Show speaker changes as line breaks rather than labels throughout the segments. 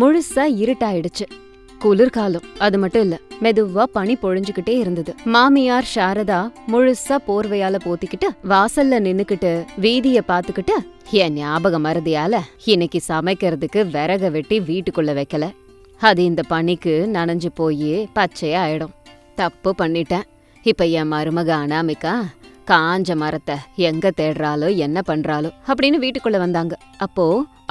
முழுசா இருட்டாயிடுச்சு. குளிர்காலம் அது மட்டும் இல்ல மெதுவா பனி பொழிஞ்சுகிட்டே இருந்தது. மாமியார் சாரதா முழுசா போர்வையால போத்திக்கிட்டு வாசல்ல நின்னுக்கிட்டு வீதிய பாத்துக்கிட்டு என் ஞாபக மருதியால இன்னைக்கு சமைக்கிறதுக்கு விறக வெட்டி வீட்டுக்குள்ள வைக்கல. அது இந்த பனிக்கு நனைஞ்சு போய் பச்சையா ஆயிடும். தப்பு பண்ணிட்டேன். இப்ப என் மருமக அனாமிக்கா காஞ்ச மரத்தை எங்க தேடுறாலோ என்ன பண்றாலோ அப்படின்னு வீட்டுக்குள்ள வந்தாங்க. அப்போ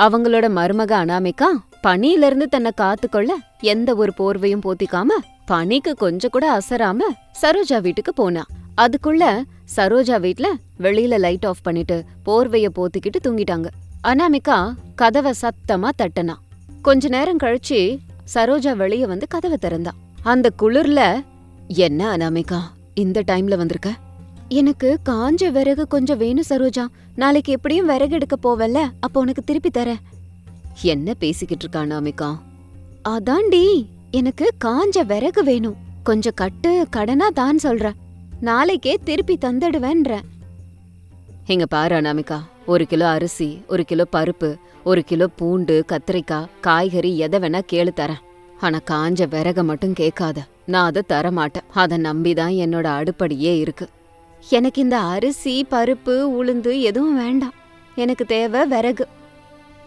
அவங்களோட மருமக அனாமிக்கா பனியில இருந்து தன்னை காத்துக்கொள்ள எந்த ஒரு போர்வையும் போத்திக்காம பனிக்கு கொஞ்சம் கூட அசராம சரோஜா வீட்டுக்கு போனா. அதுக்குள்ள சரோஜா வீட்ல வெளியில லைட் ஆஃப் பண்ணிட்டு போர்வைய போத்திக்கிட்டு தூங்கிட்டாங்க. அனாமிகா கதவை சத்தமா தட்டனா. கொஞ்ச நேரம் கழிச்சு சரோஜா வெளிய வந்து கதவை திறந்தா. அந்த குளிர்ல என்ன அனாமிகா இந்த டைம்ல வந்திருக்க? எனக்கு காஞ்ச விறகு கொஞ்சம் வேணும் சரோஜா. நாளைக்கு எப்படியும் விறகு எடுக்க போவல்ல. அப்போ உனக்கு திருப்பி தரேன். என்ன பேசிக்கிட்டு இருக்கான் அமிகா? அதாண்டி எனக்கு காஞ்ச விறகு வேணும். கொஞ்சம் கட்டு கடனா தான் சொல்றேன். நாளைக்கே திருப்பி தந்துடுவேன்ற. இங்க பாரு அனாமிகா ஒரு கிலோ அரிசி ஒரு கிலோ பருப்பு ஒரு கிலோ பூண்டு கத்திரிக்காய் காய்கறி எதை வேணா கேளு தரேன். ஆனா காஞ்ச விறக மட்டும் கேட்காத. நான் அதை தர மாட்டேன் அதை நம்பிதான் என்னோட அடுப்படியே இருக்கு. எனக்கு இந்த அரிசி பருப்பு உளுந்து எதுவும் வேண்டாம். எனக்கு தேவை விறகு.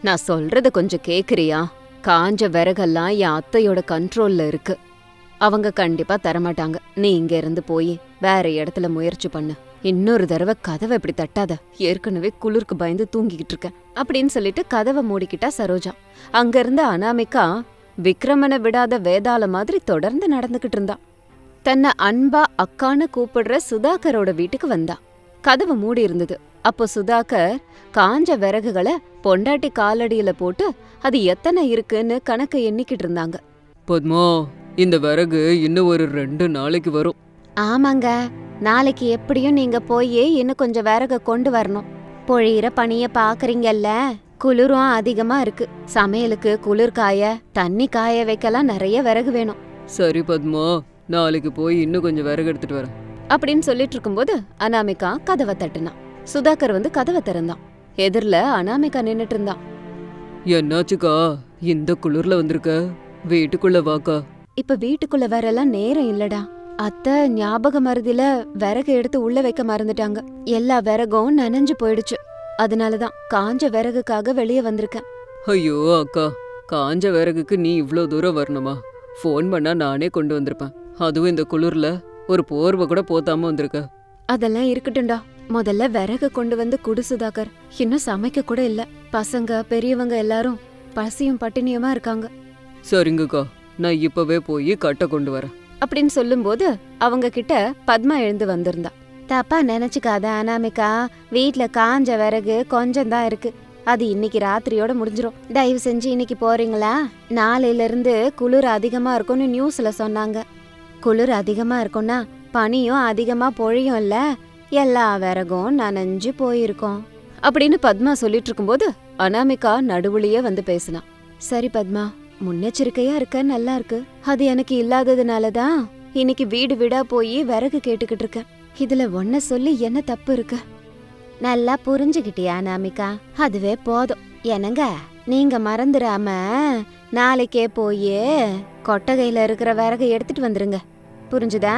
நான் சொல்றத கொஞ்சம் கேக்குறியா? காஞ்ச விறகெல்லாம் என் அத்தையோட கண்ட்ரோல்ல இருக்கு. அவங்க கண்டிப்பா தரமாட்டாங்க. நீ இங்க இருந்து போய் வேற இடத்துல முயற்சி பண்ணு. இன்னொரு தடவை கதவை இப்படி தட்டாத. ஏற்கனவே குளிருக்கு பயந்து தூங்கிக்கிட்டு இருக்கேன். அப்படின்னு சொல்லிட்டு கதவை மூடிக்கிட்டா சரோஜா. அங்க இருந்த அனாமிகா விக்ரமனை விடாத வேதாள மாதிரி தொடர்ந்து நடந்துகிட்டு இருந்தா. தன்னை அன்பா அக்கான்னு கூப்பிடுற சுதாகரோட வீட்டுக்கு வந்தா. கதவு மூடி இருந்தது அப்போ சுதாகர் காஞ்ச விறகுகளை பொண்டாட்டி காலடியில போட்டு அது எத்தனை இருக்குன்னு கணக்கு எண்ணிக்கிட்டு இருந்தாங்க.
பத்மா இந்த விறகு இன்னும் ஒரு ரெண்டு நாளைக்கு வரும்.
ஆமாங்க நாளைக்கு எப்படியும் நீங்க போய் இன்னும் கொஞ்சம் விறக கொண்டு வரணும். பொழியிற பனிய பாக்குறீங்கல்ல குளிரும் அதிகமா இருக்கு. சமையலுக்கு குளிர் காய தண்ணி காய வைக்கலாம் நிறைய விறகு வேணும்.
சரி பத்மா நாளைக்கு போய் இன்னும் கொஞ்சம் விறகு எடுத்துட்டு வரேன்.
அப்படின்னு சொல்லிட்டு இருக்கும்போது அனாமிகா கதவை தட்டுனான் சுதாகர் வந்து கதவை திறந்தான். எதிர்ல அனாமிகா நின்னுட்டு இருந்தான்.
என்னாச்சுக்கா? இந்த குளிர்ல வந்திருக்க? வீட்டுக்குள்ள வாக்கா?
இப்ப வீட்டுக்குள்ள வரலாம் நேரம் இல்லடா. அத்தை ஞாபக மருதில விறகு எடுத்து உள்ள வைக்க மறந்துட்டாங்க. எல்லா விறகும் நனைஞ்சு போயிடுச்சு. அதனாலதான் காஞ்ச விறகுக்காக வெளியே வந்திருக்கேன்.
ஐயோ அக்கா. காஞ்ச விறகுக்கு நீ இவ்ளோ தூரம் வரணுமா? ஃபோன் பண்ணா நானே கொண்டு வந்திருப்பேன். அதுவும் இந்த குளிர்ல. ஒரு போர்வை கூட போத்தாம வந்திருக்க.
அதெல்லாம் இருக்கட்டும்டா. முதல்ல விறகு கொண்டு வந்து குடு சுதாகர். இன்னும் சமைக்க கூட இல்ல. பசங்க பெரியவங்க எல்லாரும் பசியும் பட்டினியுமா இருக்காங்க.
சரிங்கக்கா. நான் இப்பவே போய் கட்டை கொண்டு வரேன்.
அப்படின்னு சொல்லும்போது அவங்க கிட்ட பத்மா எழுந்து வந்திருந்தா. தப்பா நினைச்சுக்காத அனாமிகா. வீட்ல காஞ்ச விறகு கொஞ்சம் தான் இருக்கு. அது இன்னைக்கு ராத்திரியோட முடிஞ்சிரும். தயவு செஞ்சு இன்னைக்கு போறீங்களா? நாளையில இருந்து குளிர் அதிகமா இருக்கும்னு நியூஸ்ல சொன்னாங்க. குளிர் அதிகமா இருக்கும்னா பனியும் அதிகமா பொழியும் இல்ல எல்லா விறகும் நனைஞ்சு போயிருக்கோம். அப்படின்னு பத்மா சொல்லிட்டு இருக்கும்போது அனாமிகா நடுவுலயே வந்து பேசினா சரி பத்மா முன்னெச்சரிக்கையா இருக்க நல்லா இருக்கு. அது எனக்கு இல்லாததுனால தான் இன்னைக்கு வீடு வீடா போய் விறகு கேட்டுக்கிட்டு இருக்கேன். இதுல ஒன்ன சொல்லி என்ன தப்பு இருக்கு? நல்லா புரிஞ்சுக்கிட்டியா அனாமிகா? அதுவே போதும். என்னங்க நீங்க மறந்துடாம நாளைக்கே போய் கொட்டகையில இருக்கிற விறகு எடுத்துட்டு வந்துருங்க. புரிஞ்சுதா?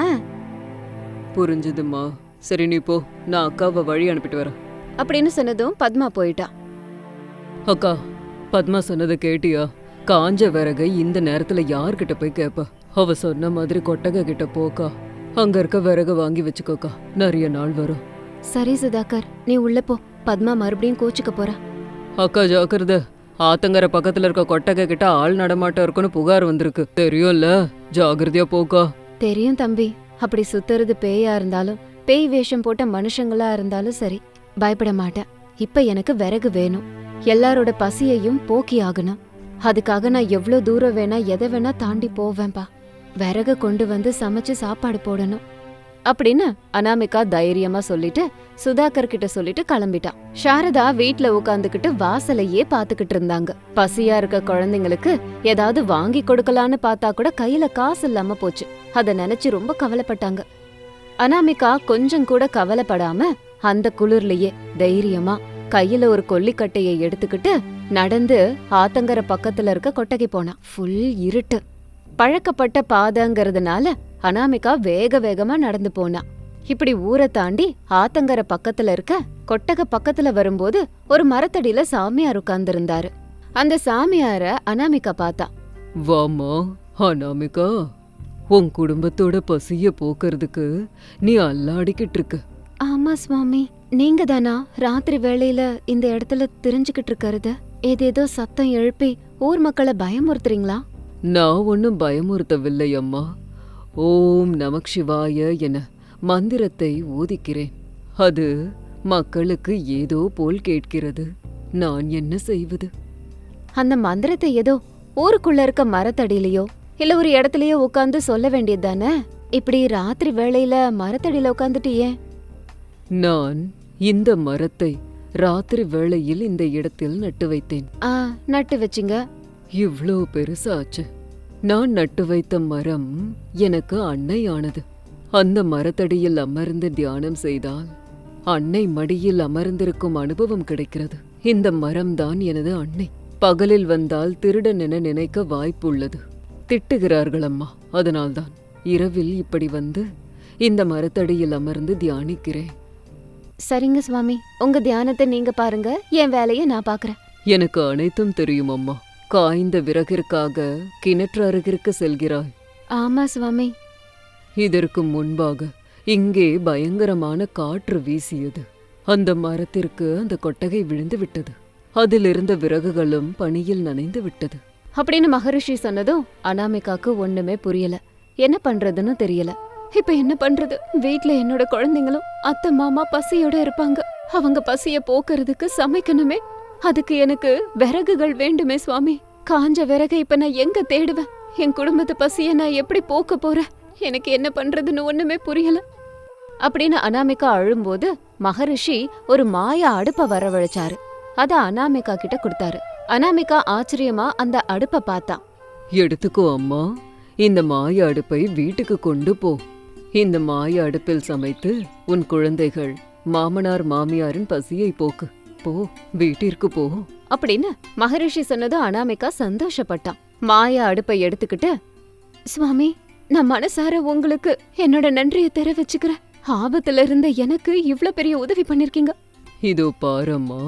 புரிஞ்சுதும்மா. சரி நீ போ. நான் அக்காவை வழி அனுப்பிட்டு வரேன்.
அப்படின்னு சொன்னதும் பத்மா போயிட்டா.
அக்கா பத்மா சொன்னதை கேட்டியா? காஞ்ச விறகை இந்த நேரத்துல யார்கிட்ட போய் கேப்ப? அவ சொன்ன மாதிரி கொட்டகை கிட்ட போக்கா. அங்க இருக்க விறகு வாங்கி வச்சுக்கோக்கா. நிறைய நாள் வரும்.
சரி சுதாகர். நீ உள்ள போ. பத்மா மறுபடியும் கோச்சுக்க போறா.
அக்கா ஜாக்கிரத. ஆத்தங்கர பக்கத்துல இருக்க கொட்டகை கிட்ட ஆள் நடமாட்டம் இருக்குன்னு புகார் வந்திருக்கு. தெரியும்ல? ஜாகிரதையா போக்கா.
தெரியும் தம்பி. அப்படி சுத்துறது பேயா இருந்தாலும் பேய் வேஷம் போட்ட மனுஷங்களா இருந்தாலும் சரி பயப்பட மாட்டேன். இப்ப எனக்கு விறகு வேணும். எல்லாரோட பசியையும் போக்கி ஆகணும். அதுக்காக நான் எவ்வளோ தூரம் வேணா எதை வேணா தாண்டி போவேன்பா. விறகு கொண்டு வந்து சமைச்சு சாப்பாடு போடணும். அப்படின்னு அனாமிகா தைரியமா சொல்லிட்டு சுதாகர் கிட்ட சொல்லிட்டு கிளம்பிட்டான். சாரதா வீட்ல உட்காந்துக்கிட்டு வாசலையே பாத்துக்கிட்டு இருந்தாங்க. பசியா இருக்க குழந்தைங்களுக்கு ஏதாவது வாங்கி கொடுக்கலான்னு பார்த்தா கூட கையில காசு இல்லாம போச்சு. அத நினைச்சு ரொம்ப கவலைப்பட்டாங்க. அனாமிகா கொஞ்சம் கூட கவலைப்படாம அந்த குளிர்லயே தைரியமா கையில ஒரு கொல்லிக்கட்டைய எடுத்துக்கிட்டு நடந்து ஆத்தங்கர பக்கத்துல இருக்க கொட்டகை போனா. ஃபுல் இருட்டு. பழக்கப்பட்ட பாதங்கிறதுனால அனாமிகா வேக வேகமா நடந்து போனா. இப்படி ஊரை தாண்டி ஆத்தங்கர பக்கத்துல இருக்க கொட்டக பக்கத்துல வரும்போது ஒரு மரத்தடியில சாமியார் உட்கார்ந்திருந்தாரு. அந்த சாமியார அனாமிகா பார்த்தா.
வாமா அனாமிகா. உன் குடும்பத்தோட பசிய போக்குறதுக்கு நீ அல்லாடிக்கிட்டு இருக்க.
ஆமா சுவாமி. நீங்க தானா ராத்திரி வேளையில இந்த இடத்துல தெரிஞ்சுக்கிட்டு இருக்கறது? ஏதேதோ சத்தம் எழுப்பி ஊர் மக்களை பயமுறுத்துறீங்களா?
நான் ஒன்னும் பயமுறுத்தவில்லை அம்மா. ஓம் நமக் சிவாய என மந்திரத்தை ஓதிக்கிறேன். அது மக்களுக்கு ஏதோ போல் கேட்கிறது. நான் என்ன செய்வது?
அந்த மந்திரத்தை ஏதோ ஊருக்குள்ள இருக்க மரத்தடியிலயோ இல்ல ஒரு இடத்துலயோ உட்கார்ந்து சொல்ல வேண்டியது தானே? இப்படி ராத்திரி வேளையில மரத்தடியில உட்காந்துட்டு ஏன்
நான் இந்த மரத்தை ராத்திரி வேளையில் இந்த இடத்தில் நட்டு வைத்தேன்.
ஆ நட்டு வச்சிங்க.
இவ்ளோ பெருசாச்சு நான் நட்டு வைத்த மரம் எனக்கு அன்னையானது. அந்த மரத்தடியில் அமர்ந்து தியானம் செய்தால் அன்னை மடியில் அமர்ந்திருக்கும் அனுபவம் கிடைக்கிறது. இந்த மரம்தான் எனது அன்னை. பகலில் வந்தால் திருடன் என நினைக்க வாய்ப்புள்ளது. திட்டுகிறார்கள் அம்மா அதனால்தான் இரவில் இப்படி வந்து இந்த மரத்தடியில் அமர்ந்து தியானிக்கிறேன்.
சரிங்க சுவாமி. உங்க தியானத்தை நீங்க பாருங்க. என் வேலைய நான் பாக்குறேன்
எனக்கு அனைத்தும் தெரியும் அம்மா காய்ந்த விறகிற்காக கிணற்று அருகிற்கு செல்கிறாய்.
ஆமா சுவாமி.
இதற்கு முன்பாக இங்கே பயங்கரமான காற்று வீசியது. அந்த மரத்திற்கு அந்த கொட்டகை விழுந்து விட்டது. அதிலிருந்த விறகுகளும் பனியில் நனைந்து விட்டது.
அப்படின்னு மகரிஷி சொன்னதும் அனாமிகாக்கு ஒண்ணுமே புரியல. என்ன பண்றதுன்னு தெரியல. இப்ப என்ன பண்றது? வீட்ல என்னோட குழந்தைங்களும் அத்தை மாமா பசியோட இருப்பாங்க. அவங்க பசிய போக்குறதுக்கு சமைக்கணுமே. அதுக்கு எனக்கு விறகுகள் வேண்டுமே சுவாமி. காஞ்ச விறகை இப்ப நான் எங்க தேடுவேன்? என் குடும்பத்து பசிய நான் எப்படி போக்க போறேன்? எனக்கு என்ன பண்றதுன்னு ஒண்ணுமே புரியல. அப்படின்னு அனாமிகா அழும்போது மகரிஷி ஒரு மாய அடுப்ப வரவழைச்சாரு. அத அனாமிகா கிட்ட கொடுத்தாரு. அனாமிகா ஆச்சரியமா அந்த அடுப்ப பார்த்தா.
எடுத்துக்கோ அம்மா இந்த மாய அடுப்பை வீட்டுக்கு கொண்டு போ. இந்த மாய அடுப்பில் சமைத்து உன் குழந்தைகள் மாமனார் மாமியாரின் பசியை போக்கு. போ வீட்டிற்கு போ.
அப்படின்னு மகரிஷி சொன்னதும் அனாமிகா சந்தோஷப்பட்டான் மாயா அடுப்பை எடுத்துக்கிட்டு சுவாமி நான் மனசார உங்களுக்கு என்னோட நன்றியை தெரிவிச்சுக்கிறேன். ஆபத்துல இருந்த எனக்கு இவ்ளோ பெரிய உதவி பண்ணிருக்கீங்க.
இதோ பாரம்மா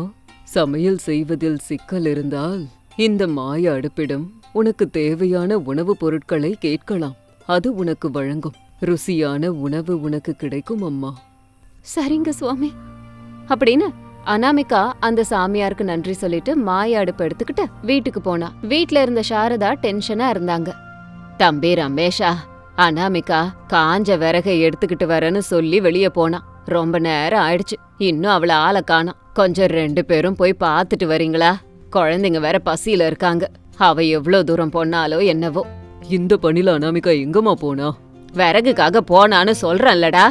சமையல் செய்வதில் சிக்கல் இருந்தால் இந்த மாய அடுப்பிடம் உனக்கு தேவையான உணவுப் பொருட்களை கேட்கலாம். அது உனக்கு வழங்கும். ருசியான உணவு உனக்கு கிடைக்கும் அம்மா.
சரிங்க சுவாமி. அப்படின்னு அனாமிகா அந்த சாமியாருக்கு நன்றி சொல்லிட்டு மாய அடுப்பு எடுத்துக்கிட்டு வீட்டுக்கு போனா. வீட்ல இருந்த சாரதா டென்ஷனா இருந்தாங்க. தம்பி ரமேஷா அனாமிகா காஞ்ச விறகை எடுத்துக்கிட்டு வரேன்னு சொல்லி வெளியே போனா. ரொம்ப நேரம் ஆயிடுச்சு. இன்னும் அவள ஆளை காணாம். கொஞ்சம் ரெண்டு பேரும் போய் பார்த்துட்டு வரீங்களா? குழந்தைங்க வேற பசியில இருக்காங்க. அவ எவ்ளோ தூரம் போனாலோ என்னவோ.
இந்த பணில அனாமிகா எங்கம்மா போனா?
விறகுக்காக போனான்னு சொல்றேன்லடா.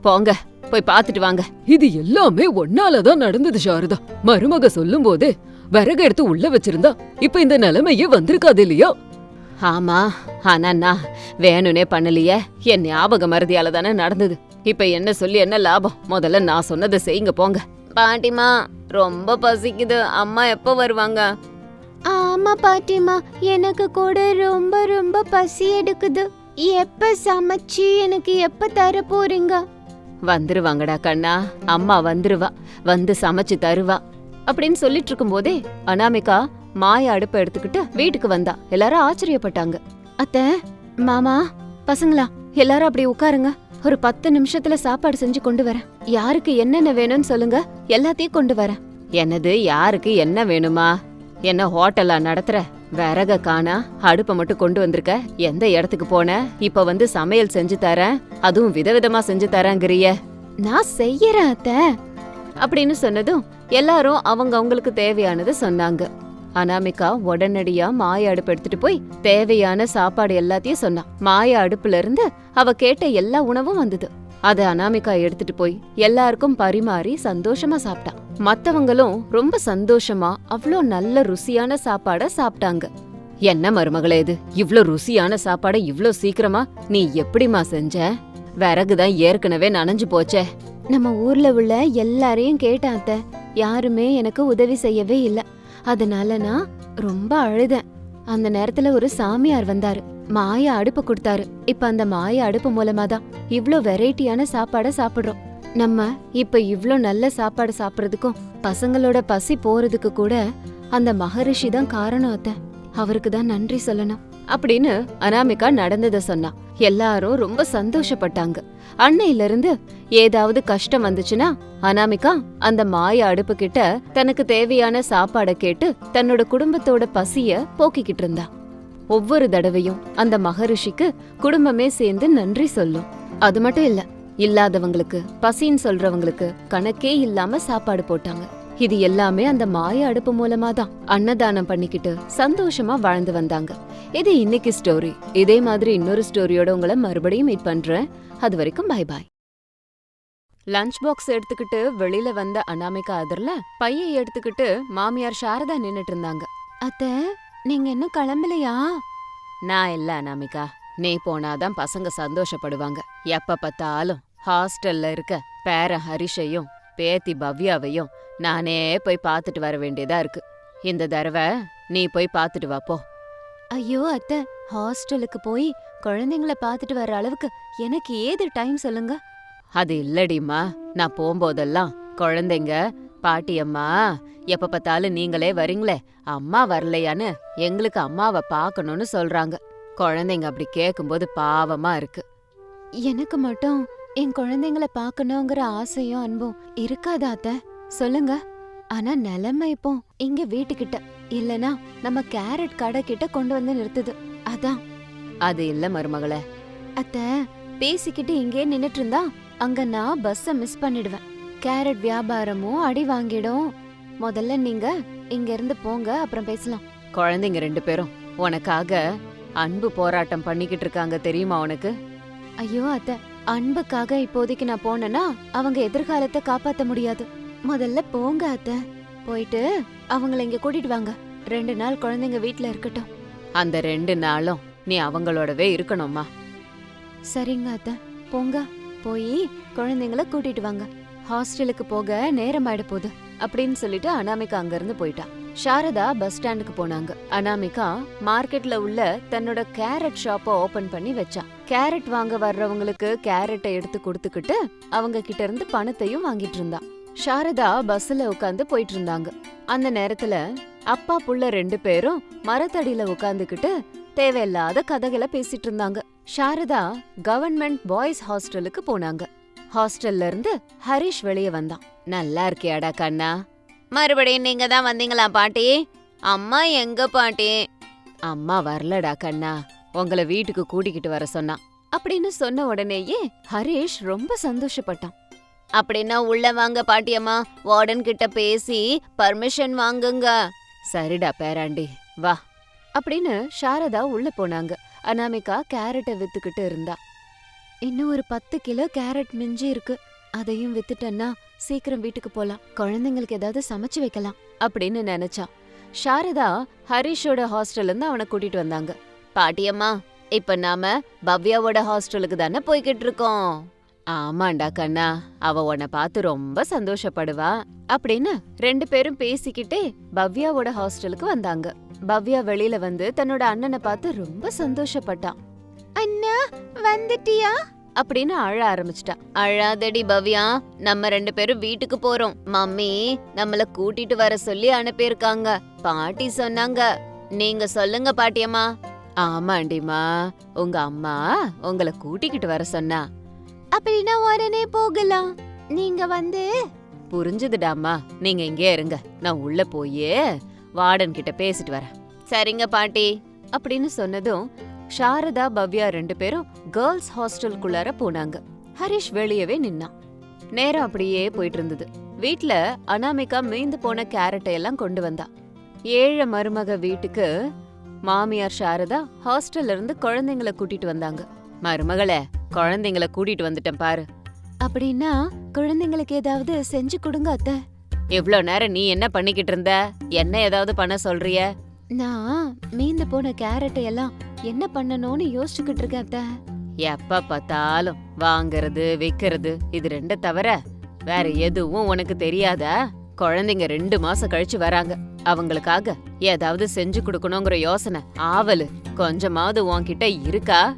போங்க போய் பார்த்துட்டு வாங்க.
இது எல்லாமே ஒன்னாலதான் நடந்தது சாரதா. மருமக சொல்லும் போதே விறகு எடுத்து உள்ள வச்சிருந்தா இப்ப இந்த நிலைமையே வந்திருக்காது இல்லையா?
ஆமா ஆனா நான் வேணும்னே பண்ணலையே. என் ஞாபக மறதியால தானே நடந்தது. இப்ப என்ன சொல்லி என்ன லாபம்? முதல்ல நான் சொன்னதை செய்யுங்க போங்க. பாட்டிமா ரொம்ப பசிக்குது. அம்மா எப்போ வருவாங்க? ஆமா பாட்டிமா எனக்கு கூட ரொம்ப ரொம்ப பசி எடுக்குது. எப்ப சமைச்சு எனக்கு எப்ப தர போறீங்க? வந்துருவாங்கடா கண்ணா. அம்மா வந்துருவா. வந்து சமைச்சு தருவா. அப்படின்னு சொல்லிட்டு இருக்கும்போதே அனாமிகா மாய அடுப்பை எடுத்துக்கிட்டு வீட்டுக்கு வந்தா. எல்லாரும் ஆச்சரியப்பட்டாங்க. அத்த மாமா பசங்களா எல்லாரும் அப்படி உட்காருங்க. ஒரு பத்து நிமிஷத்துல சாப்பாடு செஞ்சு கொண்டு வரேன். யாருக்கு என்னென்ன வேணும்னு சொல்லுங்க. எல்லாத்தையும் கொண்டு வரேன். என்னது யாருக்கு என்ன வேணுமா? என்ன ஹோட்டலா நடத்துற? விறக காணா? அடுப்பை மட்டும் கொண்டு வந்திருக்க? எந்த இடத்துக்கு போன? இப்ப வந்து சமையல் செஞ்சு தரேன். அதுவும் விதவிதமா செஞ்சு தரேங்கிறிய. நான் செய்யறேன் அத்த. அப்படின்னு சொன்னதும் எல்லாரும் அவங்க அவங்களுக்கு தேவையானதை சொன்னாங்க. அனாமிகா உடனடியா மாய அடுப்பு எடுத்துட்டு போய் தேவையான சாப்பாடு எல்லாத்தையும் சொன்னா. மாய அடுப்புல இருந்து அவ கேட்ட எல்லா உணவும் வந்தது. அதை அனாமிகா எடுத்துட்டு போய் எல்லாருக்கும் பரிமாறி சந்தோஷமா சாப்பிட்டா. மத்தவங்களும் ரொம்ப சந்தோஷமா அவ்வளோ நல்ல ருசியான சாப்பாட சாப்பிட்டாங்க. என்ன மருமகளே இது? இவ்ளோ ருசியான சாப்பாட இவ்ளோ சீக்கிரமா நீ எப்படிமா செஞ்ச? விறகுதான் ஏற்கனவே நனைஞ்சு போச்சே. நம்ம ஊர்ல உள்ள எல்லாரையும் கேட்டாத்த அத்தை. யாருமே எனக்கு உதவி செய்யவே இல்ல. அதனால நான் ரொம்ப அழுதேன். அந்த நேரத்துல ஒரு சாமியார் வந்தாரு. மாய அடுப்பு கொடுத்தாரு. இப்ப அந்த மாய அடுப்பு மூலமா தான் இவ்ளோ வெரைட்டியான சாப்பாட சாப்பிடுறோம். நம்ம இப்ப இவ்ளோ நல்ல சாப்பாடு சாப்பிடுறதுக்கும் பசங்களோட பசி போறதுக்கு கூட அந்த மகரிஷி தான் காரணம் அத்த. அவருக்கு தான் நன்றி சொல்லணும். அப்படின்னு அனாமிகா நடந்தத சொன்னா. எல்லாரும் ரொம்ப சந்தோஷப்பட்டாங்க. அன்னையில இருந்து ஏதாவது கஷ்டம் வந்துச்சுன்னா அனாமிகா அந்த மாய அடுப்பு கிட்ட தனக்கு தேவையான சாப்பாட கேட்டு தன்னோட குடும்பத்தோட பசிய போக்கிக்கிட்டு இருந்தா. ஒவ்வொரு தடவையும் அந்த மகரிஷிக்கு குடும்பமே சேர்ந்து நன்றி சொல்லும். அது மட்டும் இல்ல இல்லாதவங்களுக்கு பசின்னு சொல்றவங்களுக்கு கணக்கே இல்லாம சாப்பாடு போட்டாங்க. இது எல்லாமே அந்த மாய அடுப்பு மூலமா தான் அன்னதானம் பண்ணிக்கிட்டு சந்தோஷமா வாழ்ந்து வந்தாங்க. இது இன்னைக்கு ஸ்டோரி இதே மாதிரி இன்னொரு ஸ்டோரியோட உங்களை மறுபடியும் மீட் பண்றேன். அது வரைக்கும் பை பாய் லஞ்ச் பாக்ஸ் எடுத்துக்கிட்டு வெளியில வந்த அனாமிகா அதர்ல பையை எடுத்துக்கிட்டு மாமியார் சாரதா நின்னுட்டு இருந்தாங்க. அத்த நீங்க இன்னும் கிளம்பலையா? நான் இல்ல அனாமிகா. நீ போனாதான் பசங்க சந்தோஷப்படுவாங்க. எப்ப பார்த்தாலும் ஹாஸ்டல்ல இருக்க பேர ஹரிஷையும் பேத்தி பவ்யாவையும் நானே போய் பார்த்துட்டு வர வேண்டியதா இருக்கு. இந்த தடவை நீ போய் பார்த்துட்டு வா போ. ஐயோ அத்தை. ஹாஸ்டலுக்கு போய் குழந்தைங்கள பார்த்துட்டு வர அளவுக்கு எனக்கு ஏது டைம் சொல்லுங்க? அது இல்லடிம்மா. நான் போகும்போதெல்லாம் குழந்தைங்க பாட்டியம்மா எப்ப பார்த்தாலும் நீங்களே வரீங்களே அம்மா வரலையான்னு எங்களுக்கு அம்மாவை பார்க்கணும்னு சொல்றாங்க. குழந்தைங்க அப்படி கேட்கும்போது பாவமா இருக்கு. எனக்கு மட்டும் என் குழந்தைங்கள பார்க்கணுங்கிற ஆசையும் அன்பும் இருக்காதா அத்தை. சொல்லுங்க. ஆனா நிலைமை இப்போ இங்க வீட்டுக்கிட்ட. இல்லனா நம்ம கேரட் கடை கிட்ட கொண்டு வந்து நிறுத்துது. அதான். அது இல்ல மருமகளே. அத்த பேசிக்கிட்டு இங்கே நின்னுட்டு இருந்தா அங்க நான் பஸ்ஸ மிஸ் பண்ணிடுவேன். கேரட் வியாபாரமும் அடி வாங்கிடும். முதல்ல நீங்க இங்க இருந்து போங்க அப்புறம் பேசலாம். குழந்தைங்க ரெண்டு பேரும் உனக்காக அன்பு போராட்டம் பண்ணிக்கிட்டு இருக்காங்க தெரியுமா உனக்கு? ஐயோ அத்த. அன்புக்காக இப்போதைக்கு நான் போனேன்னா அவங்க எதிர்காலத்தை காப்பாத்த முடியாது. முதல்ல போங்க அத்த. போயிட்டு அவங்கள இங்க கூட்டிட்டு வாங்க. ரெண்டு நாள் குழந்தைங்க வீட்ல இருக்கட்டும். அந்த ரெண்டு நாளும் நீ அவங்களோடவே இருக்கணும்மா. சரிங்க அத்த. போங்க. போய் குழந்தைங்கள கூட்டிட்டு வாங்க. ஹாஸ்டலுக்கு போக நேரம் ஆயிட போகுது. அப்படின்னு சொல்லிட்டு அனாமிகா அங்க இருந்து போயிட்டா. சாரதா பஸ் ஸ்டாண்டுக்கு போனாங்க. அனாமிகா மார்க்கெட்ல உள்ள தன்னோட கேரட் ஷாப்ப ஓபன் பண்ணி வச்சா கேரட் வாங்க வர்றவங்களுக்கு கேரட்டை எடுத்து கொடுத்துக்கிட்டு அவங்க கிட்ட இருந்து பணத்தையும் வாங்கிட்டு இருந்தா சாரதா பஸ்ல உட்காந்து போயிட்டு இருந்தாங்க. அந்த நேரத்துல அப்பா புள்ள ரெண்டு பேரும் மரத்தடியில உட்காந்துக்கிட்டு தேவையில்லாத கதைகளை பேசிட்டு இருந்தாங்க. சாரதா கவர்மெண்ட் பாய்ஸ் ஹாஸ்டலுக்கு போனாங்க. ஹாஸ்டல்ல இருந்து ஹரிஷ் வெளிய வந்தான். நல்லா இருக்கியாடா கண்ணா? மறுபடியும் நீங்க தான் வந்தீங்களா பாட்டி? அம்மா எங்க பாட்டி? அம்மா வரலடா கண்ணா. உங்களை வீட்டுக்கு கூட்டிக்கிட்டு வர சொன்னா. அப்படின்னு சொன்ன உடனேயே ஹரிஷ் ரொம்ப சந்தோஷப்பட்டான். அப்படின்னா உள்ள வாங்க பாட்டியம்மா வார்டன் கிட்ட பேசி பர்மிஷன் வாங்குங்க. சரிடா பேராண்டி. வா. அப்படின்னு சாரதா உள்ள போனாங்க. அனாமிகா கேரட்டை வித்துக்கிட்டு இருந்தா. இன்னும் ஒரு பத்து கிலோ கேரட் மிஞ்சி இருக்கு. அதையும் வித்துட்டேன்னா சீக்கிரம் வீட்டுக்கு போலாம். குழந்தைங்களுக்கு ஏதாவது சமைச்சு வைக்கலாம். அப்படின்னு நினைச்சா. சாரதா ஹரிஷோட ஹாஸ்டல்ல இருந்து அவனை கூட்டிட்டு வந்தாங்க. பாட்டியம்மா இப்ப நாம பவ்யாவோட ஹாஸ்டலுக்கு தானே போய்கிட்டு இருக்கோம். ஆமாண்டா கண்ணா அவ உன்னை பார்த்து ரொம்ப சந்தோஷப்படுவா. அப்படின்னு ரெண்டு பேரும் பேசிக்கிட்டே பவ்யாவோட ஹாஸ்டலுக்கு வந்தாங்க. பவ்யா வெளியில வந்து தன்னோட அண்ணனை பார்த்து ரொம்ப சந்தோஷப்பட்டான் அண்ணா வந்துட்டியா? அப்படின்னு அழ ஆரம்பிச்சிட்டா. அழாதடி பவ்யா நம்ம ரெண்டு பேரும் வீட்டுக்கு போறோம். மம்மி நம்மள கூட்டிட்டு வர சொல்லி அனுப்பியிருக்காங்க. பாட்டி சொன்னாங்க. நீங்க சொல்லுங்க பாட்டியம்மா. ஆமாண்டிமா உங்க அம்மா உங்களை கூட்டிக்கிட்டு வர சொன்னா. அப்படின்னா உடனே போகலாம். நீங்க வந்து புரிஞ்சுதுடாமா நீங்க இங்கே இருங்க. நான் உள்ள போயே வார்டன் கிட்ட பேசிட்டு வரேன். சரிங்க பாட்டி. அப்படின்னு சொன்னதும் சாரதா பவ்யா ரெண்டு பேரும் கேர்ள்ஸ் ஹாஸ்டலுக்குள்ளார போனாங்க. ஹரிஷ் வெளியவே நின்னான். நேரம் அப்படியே போயிட்டு இருந்தது வீட்ல அனாமிகா மீந்து போன கேரட்டை எல்லாம் கொண்டு வந்தா. ஏழை மருமக வீட்டுக்கு மாமியார் சாரதா ஹாஸ்டல்ல இருந்து குழந்தைங்கள கூட்டிட்டு வந்தாங்க. மருமகளே குழந்தைங்கள கூட்டிட்டு வந்துட்டேன் பாரு. அப்படின்னா குழந்தைங்களுக்கு ஏதாவது செஞ்சு கொடுங்க அத்தை. இவ்ளோ நேரம் நீ என்ன பண்ணிக்கிட்டு இருந்த? என்ன ஏதாவது பண்ண சொல்றிய? நான் மீந்து போன கேரட்டை எல்லாம் என்ன பண்ணணும்னு யோசிச்சுக்கிட்டு இருக்கேன் அத்தை. எப்ப பார்த்தாலும் வாங்குறது விக்கிறது இது ரெண்ட தவிர வேற எதுவும் உனக்கு தெரியாதா? குழந்தைங்க ரெண்டு மாசம் கழிச்சு வராங்க. அவங்களுக்காக ஏதாவது செஞ்சு கொடுக்கணுங்கிற யோசனை ஆவலு. கொஞ்சமாவது உன்கிட்ட இருக்கா?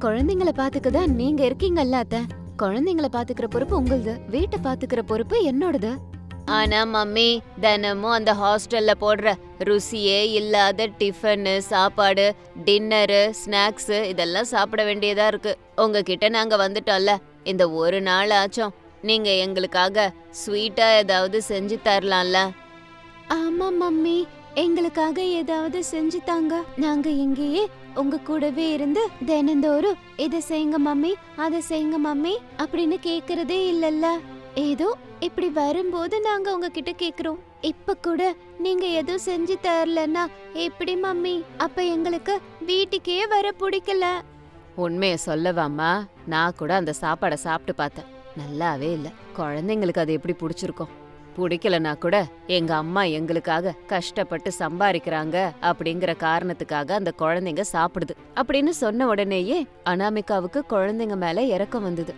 குழந்தைங்கள பாத்துக்கதா நீங்க இருக்கீங்கல்ல அத்த. குழந்தைங்கள பாத்துக்கிற பொறுப்பு உங்களுது. வீட்டை பாத்துக்கிற பொறுப்பு என்னோடது. ஆனா மம்மி தினமும் அந்த ஹாஸ்டல்ல போடுற ருசியே இல்லாத டிஃபனு சாப்பாடு டின்னரு ஸ்நாக்ஸு இதெல்லாம் சாப்பிட வேண்டியதா இருக்கு. உங்ககிட்ட நாங்க வந்துட்டோம்ல இந்த ஒரு நாள் ஆச்சும். நீங்க எங்களுக்காக ஸ்வீட்டா ஏதாவது செஞ்சு தரலாம்ல? ஆமா மம்மி எங்களுக்காக ஏதாவது செஞ்சு தாங்க. நாங்க இங்கேயே உங்க கூடவே இருந்து தினந்தோறும் இதை செய்யுங்க மம்மி அதை செய்யுங்க மம்மி அப்படின்னு கேக்குறதே இல்லல்ல. ஏதோ இப்படி வரும்போது நாங்க உங்ககிட்ட கேக்குறோம். இப்ப கூட நீங்க எதுவும் செஞ்சு தரலன்னா எப்படி மம்மி? அப்ப எங்களுக்கு வீட்டுக்கே வர பிடிக்கல. உண்மைய சொல்லவாம்மா நான் கூட அந்த சாப்பாடை சாப்பிட்டு பார்த்தேன். நல்லாவே இல்ல. குழந்தைங்களுக்கு அது எப்படி பிடிச்சிருக்கும்? பிடிக்கலனா கூட எங்க அம்மா எங்களுக்காக கஷ்டப்பட்டு சம்பாதிக்கிறாங்க அப்படிங்கிற காரணத்துக்காக அந்த குழந்தைங்க சாப்பிடுது அப்படின்னு சொன்ன உடனேயே அனாமிகாவுக்கு குழந்தைங்க மேல இறக்கம் வந்தது.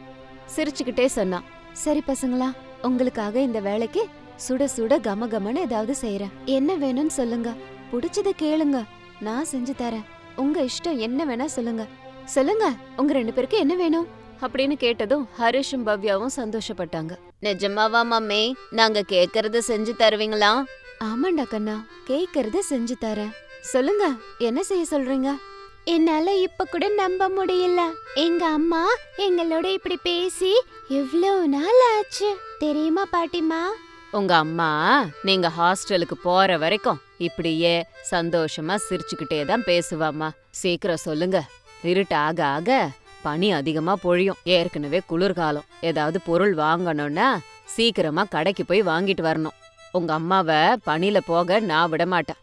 சிரிச்சுக்கிட்டே சொன்னான் சரி பசங்களா உங்களுக்காக இந்த வேலைக்கு சுட சுட கம கமன்னு ஏதாவது செய்யறேன் என்ன வேணும்னு சொல்லுங்க. பிடிச்சத கேளுங்க. நான் செஞ்சு தரேன். உங்க இஷ்டம் என்ன வேணா சொல்லுங்க. சொல்லுங்க உங்க ரெண்டு பேருக்கு என்ன வேணும்? அப்படின்னு கேட்டதும் ஹரிஷும் பவ்யாவும் சந்தோஷப்பட்டாங்க. நிஜமாவா மம்மி? நாங்க கேக்குறத செஞ்சு தருவீங்களா? ஆமாண்டா கண்ணா கேக்குறத செஞ்சு தரேன். சொல்லுங்க என்ன செய்ய சொல்றீங்க? என்னால இப்ப கூட நம்ப முடியல. எங்க அம்மா எங்களோட இப்படி பேசி எவ்வளவு நாள் ஆச்சு தெரியுமா பாட்டிமா உங்க அம்மா நீங்க ஹாஸ்டலுக்கு போற வரைக்கும் இப்படியே சந்தோஷமா சிரிச்சுக்கிட்டே தான் பேசுவாம்மா. சீக்கிரம் சொல்லுங்க. இருட்டு ஆக ஆக பனி அதிகமா பொழியும். ஏற்கனவே குளிர்காலம். ஏதாவது பொருள் வாங்கணும்னா சீக்கிரமா கடைக்கு போய் வாங்கிட்டு வரணும். உங்க அம்மாவை பனில போக நான் விட மாட்டேன்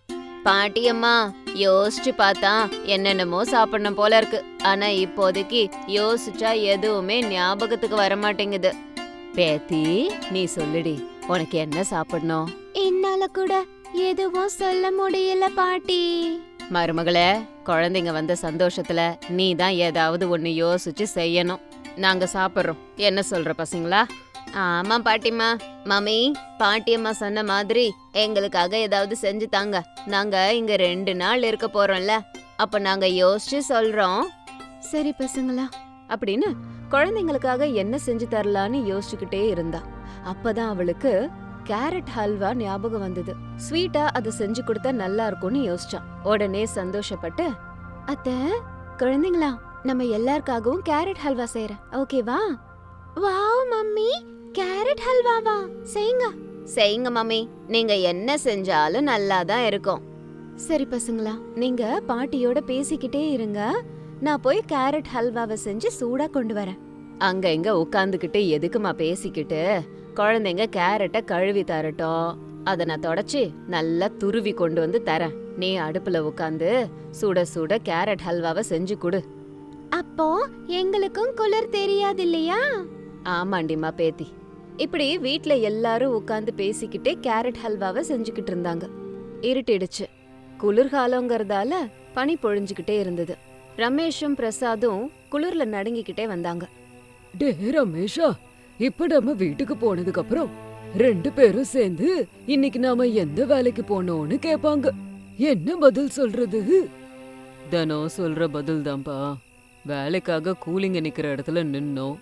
பாட்டியம்மா யோசிச்சு பார்த்தா என்னென்னமோ சாப்பிடணும் போல இருக்கு. ஆனா இப்போதைக்கு யோசிச்சா எதுவுமே ஞாபகத்துக்கு வர மாட்டேங்குது பேத்தி நீ சொல்லுடி உனக்கு என்ன சாப்பிடணும்? என்னால கூட எதுவும் சொல்ல முடியல பாட்டி. மருமகளே குழந்தைங்க வந்த சந்தோஷத்துல நீ தான் ஏதாவது ஒன்னு யோசிச்சு செய்யணும். நாங்க சாப்பிடுறோம். என்ன சொல்ற பசங்களா? ஆமா பாட்டிமா மம்மி பாட்டியம்மா சொன்ன மாதிரி எங்களுக்காக ஏதாவது செஞ்சு தாங்க. நாங்க இங்க ரெண்டு நாள் இருக்க போறோம்ல. அப்ப நாங்க யோசிச்சு சொல்றோம். சரி பசங்களா. அப்படின்னு குழந்தைங்களுக்காக என்ன செஞ்சு தரலான்னு யோசிச்சுக்கிட்டே இருந்தா. அப்பதான் அவளுக்கு கேரட் ஹல்வா ஞாபகம் வந்தது. ஸ்வீட்டா அதை செஞ்சு கொடுத்தா நல்லா இருக்கும்னு யோசிச்சான். உடனே சந்தோஷப்பட்டு அத்த குழந்தைங்களா நம்ம எல்லாருக்காகவும் கேரட் ஹல்வா செய்யறேன் ஓகேவா? Wow mummy. கேரட் ஹல்வாவா? செய்யுங்க செய்யுங்க மம்மி. நீங்க என்ன செஞ்சாலும் நல்லா தான் இருக்கும். சரி பசங்களா நீங்க பாட்டியோட பேசிக்கிட்டே இருங்க. நான் போய் கேரட் ஹல்வாவை செஞ்சு சூடா கொண்டு வரேன். அங்க இங்க உட்காந்துக்கிட்டு எதுக்குமா பேசிக்கிட்டு? குழந்தைங்க கேரட்டை கழுவி தரட்டும். அத நான் தொடச்சி நல்லா துருவி கொண்டு வந்து தரேன். நீ அடுப்புல உட்காந்து சுட சுட கேரட் ஹல்வாவை செஞ்சு கொடு. அப்போ எங்களுக்கும் குளிர் தெரியாது இல்லையா ஆமாண்டிமா பேத்தி. இப்படி வீட்ல எல்லாரும் உட்காந்து பேசிக்கிட்டே கேரட் ஹல்வாவை செஞ்சுக்கிட்டு இருந்தாங்க. இருட்டிடுச்சு. குளிர்காலங்கிறதால பனி பொழிஞ்சுக்கிட்டே இருந்தது. ரமேஷும் பிரசாதும் குளிர்ல நடுங்கிக்கிட்டே வந்தாங்க.
டே ரமேஷா இப்ப நம்ம வீட்டுக்கு போனதுக்கு அப்புறம் ரெண்டு பேரும் சேர்ந்து இன்னைக்கு நாம எந்த வேலைக்கு போனோம்னு கேப்பாங்க. என்ன பதில் சொல்றது? தினம் சொல்ற பதில் தான்ப்பா வேலைக்காக கூலிங்க நிக்கிற இடத்துல நின்னோம்.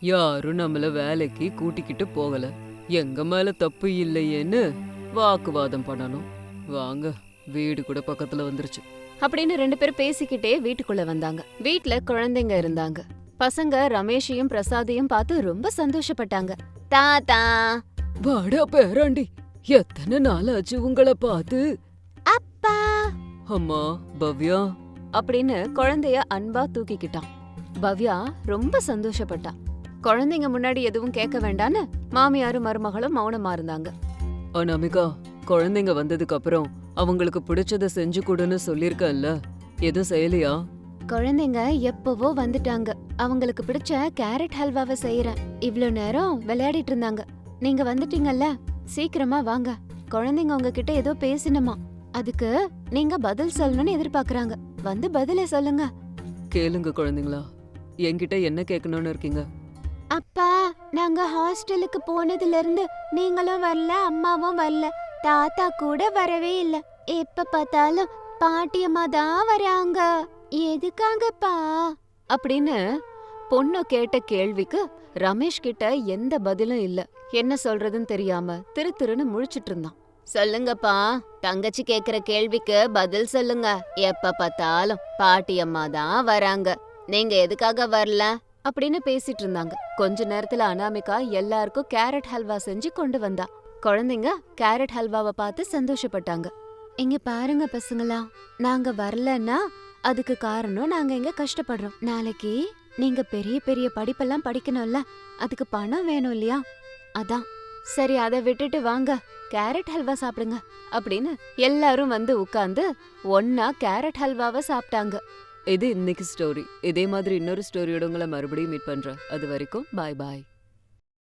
யாரும் நம்மள வேலைக்கு கூட்டிக்கிட்டு போகல. எங்க மேல தப்பு இல்லையேன்னு வாக்குவாதம் பண்ணணும். வாங்க வீடு கூட பக்கத்துல வந்துருச்சு.
அப்படின்னு ரெண்டு பேரும் பேசிக்கிட்டே வீட்டுக்குள்ள வந்தாங்க. வீட்ல குழந்தைங்க இருந்தாங்க. பசங்க ரமேஷையும் பிரசாதையும் பார்த்து ரொம்ப சந்தோஷப்பட்டாங்க. தாத்தா
வாடா பேராண்டி எத்தனை நாள் ஆச்சு உங்களை பார்த்து?
அப்பா.
அம்மா பவ்யா.
அப்படின்னு குழந்தைய அன்பா தூக்கிக்கிட்டான். பவ்யா ரொம்ப சந்தோஷப்பட்டா. குழந்தைங்க முன்னாடி எதுவும் கேட்க வேண்டான்னு மாமியாரும் மருமகளும் மௌனமா இருந்தாங்க.
அனாமிகா குழந்தைங்க வந்ததுக்கு அப்புறம் அவங்களுக்கு பிடிச்சத செஞ்சு கொடுன்னு சொல்லிருக்கல்ல எதுவும் செய்யலையா?
குழந்தைங்க எப்பவோ வந்துட்டாங்க. அவங்களுக்கு பிடிச்ச கேரட் ஹல்வாவை செய்யறேன் இவ்ளோ நேரம் விளையாடிட்டு இருந்தாங்க. நீங்க வந்துட்டீங்கல்ல? சீக்கிரமா வாங்க. குழந்தைங்க உங்ககிட்ட ஏதோ பேசினமா. அதுக்கு நீங்க பதில் சொல்லணும்னு எதிர்பார்க்கறாங்க. வந்து பதில சொல்லுங்க.
கேளுங்க குழந்தைங்களா. என்கிட்ட என்ன கேட்கணும்னு இருக்கீங்க?
அப்பா நாங்க ஹாஸ்டலுக்கு போனதுல இருந்து நீங்களும் வரல அம்மாவும் வரல. தாத்தா கூட வரவே இல்ல. எப்ப பார்த்தாலும் பாட்டியம்மா தான் வராங்க. எதுக்காகப்பா? அப்படின்னு பொண்ணு கேட்ட கேள்விக்கு ரமேஷ் கிட்ட எந்த பதிலும் இல்ல. என்ன சொல்றதுன்னு தெரியாம திரு திருன்னு முழிச்சிட்டு இருந்தான். சொல்லுங்கப்பா தங்கச்சி கேக்குற கேள்விக்கு பதில் சொல்லுங்க. எப்ப பார்த்தாலும் பாட்டியம்மா தான் வராங்க. நீங்க எதுக்காக வரல? அப்படின்னு பேசிட்டு இருந்தாங்க. கொஞ்ச நேரத்துல அனாமிகா எல்லாருக்கும் கேரட் ஹல்வா செஞ்சு கொண்டு வந்தா. குழந்தைங்க கேரட் ஹல்வாவை பார்த்து சந்தோஷப்பட்டாங்க. இங்க பாருங்க பசங்களா நாங்க வரலன்னா அதுக்கு காரணம் நாங்க இங்க கஷ்டப்படுறோம். நாளைக்கு நீங்க பெரிய பெரிய படிப்பெல்லாம் படிக்கணும்ல அதுக்கு பணம் வேணும் இல்லையா? அதான். சரி அதை விட்டுட்டு வாங்க. கேரட் ஹல்வா சாப்பிடுங்க அப்படின்னு எல்லாரும் வந்து உட்கார்ந்து ஒன்னா கேரட் ஹல்வாவை சாப்பிட்டாங்க.
இது இன்னைக்கு ஸ்டோரி இதே மாதிரி இன்னொரு ஸ்டோரியோட உங்களை மறுபடியும் மீட் பண்றேன். அது வரைக்கும் பாய் பாய்